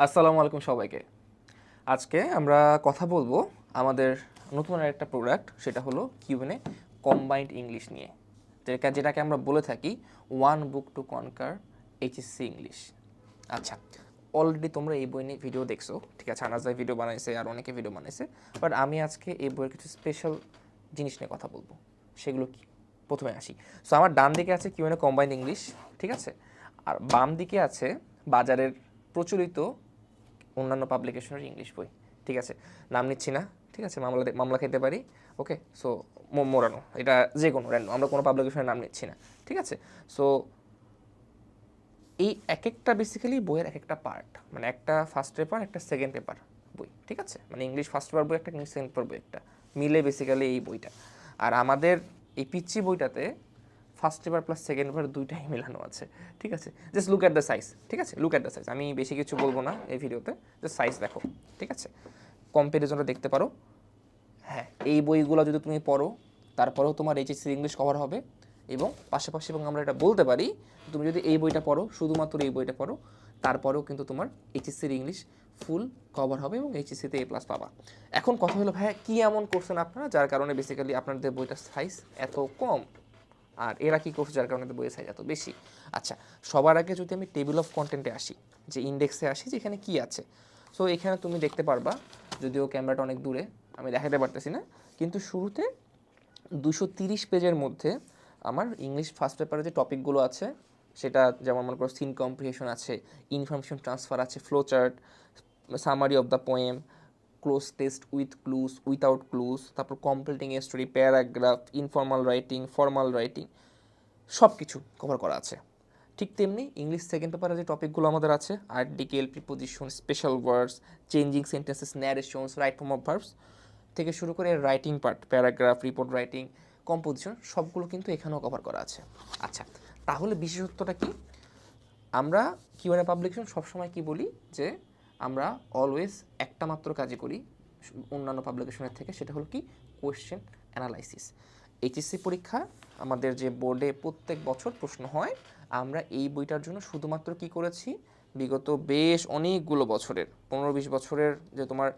আসসালামু আলাইকুম সবাইকে। আজকে আমরা কথা বলব আমাদের নতুন একটা প্রোডাক্ট সেটা হলো কিউএনএ কম্বাইন্ড ইংলিশ নিয়ে। যেটা, যেটাকে আমরা বলে থাকি one book to conquer HSC English আচ্ছা অলরেডি তোমরা এই বই নিয়ে ভিডিও দেখছ, ঠিক আছে? আনাজাই ভিডিও বানাইছে, আর অনেকে ভিডিও বানাইছে। বাট আমি আজকে এই বইয়ের কিছু স্পেশাল জিনিস নিয়ে কথা বলব। সেগুলো কি? প্রথমে আসি। সো আমার ডান দিকে আছে কিউএনএ কম্বাইন্ড ইংলিশ ঠিক আছে? আর বাম দিকে আছে বাজারের প্রচলিত অন্যান্য পাবলিকেশনের ইংলিশ বই। ঠিক আছে? নাম নিচ্ছি না। ঠিক আছে? মামলা মামলা খেতে পারি? ওকে সো মোরানো এটা যে কোনো র্যান্ডম আমরা কোনো পাবলিকেশনের নাম নিচ্ছি না। ঠিক আছে? সো এই এক একটা বেসিক্যালি বইয়ের এক একটা পার্ট মানে একটা ফার্স্ট পেপার একটা সেকেন্ড পেপার বই। ঠিক আছে? মানে ইংলিশ ফার্স্ট পেপার বই, একটা ইংলিশ সেকেন্ড পেপার বই, একটা। মিলে বেসিক্যালি এই বইটা। আর আমাদের এই পিচ্ছি বইটাতে first paper plus second paper দুইটাই মেলানো আছে, ঠিক আছে? Just look at the size ঠিক আছে? লুক অ্যাট দ্য সাইজ আমি বেশি কিছু বলব না এই ভিডিওতে জাস্ট সাইজ দেখো, ঠিক আছে? কম্পারিজনটা দেখতে পারো। হ্যাঁ এই বইগুলো যদি তুমি পড়ো, তারপরেও তোমার এইচএসসি ইংলিশ কভার হবে এবং পাশাপাশি এবং আমরা এটা বলতে পারি, তুমি যদি এই বইটা পড়ো, শুধুমাত্র এই বইটা পড়ো, তারপরেও কিন্তু তোমার এইচএসসির ইংলিশ ফুল কভার হবে এবং এইচএসসিতে এ প্লাস পাবা। এখন কথা হলো, ভাইয়া, কী এমন করছেন আপনারা, যার কারণে বেসিক্যালি আপনাদের বইটার সাইজ এত কম? আর এরা কি করছে? যার কারণে বইয়ের সাইজ এত বেশি। আচ্ছা সবার আগে যদি আমি টেবিল অফ কন্টেন্টে আসি, যে ইন্ডেক্সে আসি, যে এখানে কি আছে? সো এখানে তুমি দেখতে পারবা, যদিও ক্যামেরাটা অনেক দূরে, আমি দেখাতে পারতেছি না, কিন্তু শুরুতে দুশো তিরিশ পেজের মধ্যে আমার ইংলিশ ফার্স্ট পেপারে যে টপিকগুলো আছে, সেটা যেমন মনে করো সিন কম্প্রিহেশন আছে ইনফরমেশন ট্রান্সফার আছে flow chart summary of the poem cloze test with clues without clues তারপর completing a story paragraph informal writing formal writing সব কিছু কভার করা আছে। ঠিক তেমনি ইংলিশ সেকেন্ড পেপারে যে টপিকগুলো আমাদের আছে article preposition special words changing sentences narrations right form of verbs থেকে শুরু করে writing part paragraph report writing composition সবগুলো কিন্তু এখানেও কভার করা আছে। আচ্ছা তাহলে বিশেষত্বটা কি? আমরা কিউএনএ পাবলিকেশন সবসময় কি বলি? যে আমরা অলওয়েজ একটা মাত্র কাজই করি, অন্যান্য পাবলিকেশনের থেকে, সেটা হলো কি? কোয়েশ্চেন অ্যানালাইসিস এইচএসসি পরীক্ষা, আমাদের যে বোর্ডে প্রত্যেক বছর প্রশ্ন হয়, আমরা এই বইটার জন্য শুধুমাত্র কি করেছি? বিগত বেশ অনেকগুলো বছরের, পনেরো বিশ বছরের যে তোমার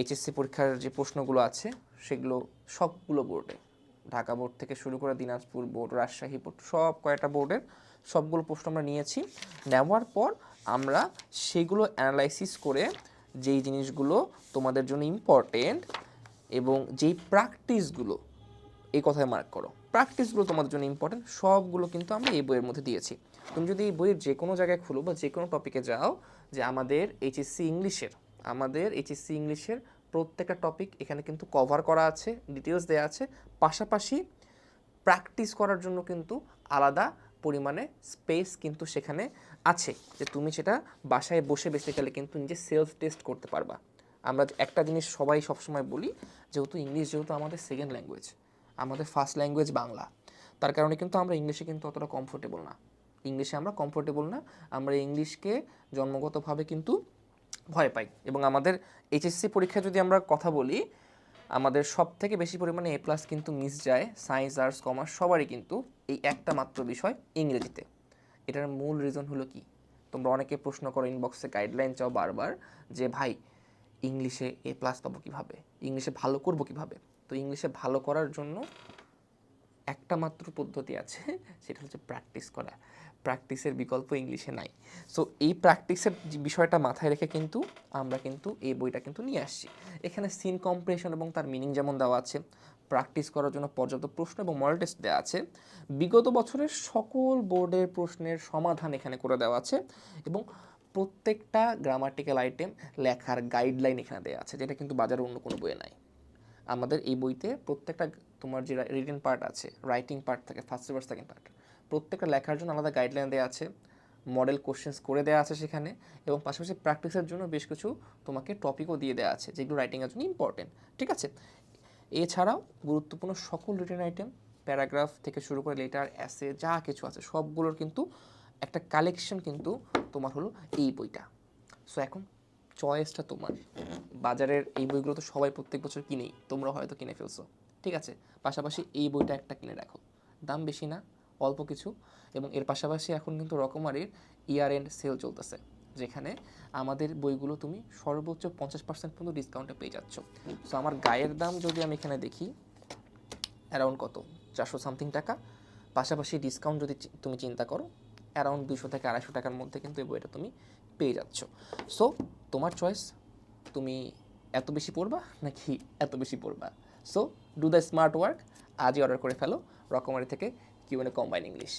এইচএসসি পরীক্ষার যে প্রশ্নগুলো আছে, সেগুলো সবগুলো বোর্ডে ঢাকা বোর্ড থেকে শুরু করে দিনাজপুর বোর্ড রাজশাহী বোর্ড সব কয়টা বোর্ডের সবগুলো প্রশ্ন আমরা নিয়েছি। নেওয়ার পর আমরা সেগুলো অ্যানালাইসিস করে যেই জিনিসগুলো তোমাদের জন্য ইম্পর্টেন্ট এবং যেই প্র্যাকটিসগুলো এই কথায় মার্ক করো। প্র্যাকটিসগুলো তোমাদের জন্য ইম্পর্টেন্ট সবগুলো কিন্তু আমরা এই বইয়ের মধ্যে দিয়েছি। তুমি যদি এই বইয়ের যে কোনো জায়গায় খুলো বা যে কোনো টপিকে যাও যে আমাদের এইচএসসি ইংলিশের আমাদের এইচএসসি ইংলিশের প্রত্যেকটা টপিক এখানে কিন্তু কভার করা আছে ডিটেলস দেওয়া আছে। পাশাপাশি প্র্যাকটিস করার জন্য কিন্তু আলাদা পরিমাণে স্পেস কিন্তু সেখানে আছে যে তুমি সেটা বাসায় বসে বেসিক্যালি কিন্তু নিজে সেলফ টেস্ট করতে পারবা। আমরা একটা জিনিস সবাই সবসময় বলি, যেহেতু ইংলিশ যেহেতু আমাদের সেকেন্ড ল্যাঙ্গুয়েজ আমাদের ফার্স্ট ল্যাঙ্গুয়েজ বাংলা, তার কারণে কিন্তু আমরা ইংলিশে কিন্তু অতটা কমফোর্টেবল না। ইংলিশে আমরা কমফোর্টেবল না, আমরা ইংলিশকে জন্মগতভাবে কিন্তু ভয় পাই। এবং আমাদের এইচএসসি পরীক্ষায় যদি আমরা কথা বলি আমাদের সব থেকে বেশি পরিমাণে এ প্লাস কিন্তু মিস যায় সায়েন্স আর্টস কমার্স সবারই কিন্তু এই একটা মাত্র বিষয় ইংরেজিতে। এটার মূল রিজন হলো কি? তোমরা অনেকে প্রশ্ন করো ইনবক্সে গাইডলাইন চাও বারবার যে, ভাই ইংলিশে এ প্লাস পাবো কীভাবে? ইংলিশে ভালো করব কীভাবে? তো ইংলিশে ভালো করার জন্য একটা মাত্র পদ্ধতি আছে, সেটা হচ্ছে প্র্যাকটিস করা। প্র্যাকটিসের বিকল্প ইংলিশে নাই। সো এই প্র্যাকটিসের বিষয়টা মাথায় রেখে কিন্তু আমরা কিন্তু এই বইটা কিন্তু নিয়ে আসছি। এখানে সিন কম্প্রেশন এবং তার মিনিং যেমন দেওয়া আছে প্র্যাকটিস করার জন্য পর্যাপ্ত প্রশ্ন এবং মডেল টেস্ট দেওয়া আছে। বিগত বছরের সকল বোর্ডের প্রশ্নের সমাধান এখানে করে দেওয়া আছে এবং প্রত্যেকটা গ্রামাটিক্যাল আইটেম লেখার গাইডলাইন এখানে দেওয়া আছে, যেটা কিন্তু বাজারে অন্য কোনো বইয়ে নাই। আমাদের এই বইতে প্রত্যেকটা তোমার যে রিটেন পার্ট আছে রাইটিং পার্ট থাকে ফার্স্ট পেপার সেকেন্ড পার্ট প্রত্যেকটা লেখার জন্য আলাদা গাইডলাইন দেওয়া আছে মডেল কোশ্চেন্স করে দেওয়া আছে সেখানে, এবং পাশাপাশি প্র্যাকটিসের জন্য বেশ কিছু তোমাকে টপিকও দিয়ে দেওয়া আছে, যেগুলো রাইটিংয়ের জন্য ইম্পর্টেন্ট ঠিক আছে? এছাড়াও গুরুত্বপূর্ণ সকল রিটেন আইটেম প্যারাগ্রাফ থেকে শুরু করে লেটার অ্যাসে যা কিছু আছে, সবগুলোর কিন্তু একটা কালেকশন কিন্তু তোমার হলো এই বইটা। সো এখন চয়েসটা তোমার। বাজারের এই বইগুলো তো সবাই প্রত্যেক বছর কিনেই তোমরা হয়তো কিনে ফেলছো। ঠিক আছে? পাশাপাশি এই বইটা একটা কিনে রাখো। দাম বেশি না, অল্প কিছু এবং এর পাশাপাশি এখন কিন্তু রকমারির ইয়ার এন্ড সেল চলতেছে, যেখানে আমাদের বইগুলো তুমি সর্বোচ্চ পঞ্চাশ পার্সেন্ট পর্যন্ত ডিসকাউন্টে পেয়ে যাচ্ছ। সো আমার গায়ের দাম যদি আমি এখানে দেখি অ্যারাউন্ড কত? চারশো সামথিং টাকা। পাশাপাশি ডিসকাউন্ট যদি তুমি চিন্তা করো অ্যারাউন্ড দুশো থেকে আড়াইশো টাকার মধ্যে কিন্তু এই বইটা তুমি পেয়ে যাচ্ছ। সো তোমার চয়েস তুমি এত বেশি পড়বা নাকি এত বেশি পড়বা? So do the smart work আজই অর্ডার করে ফেলো। রকমারি থেকে কিউএনএ কম্বাইন ইংলিশ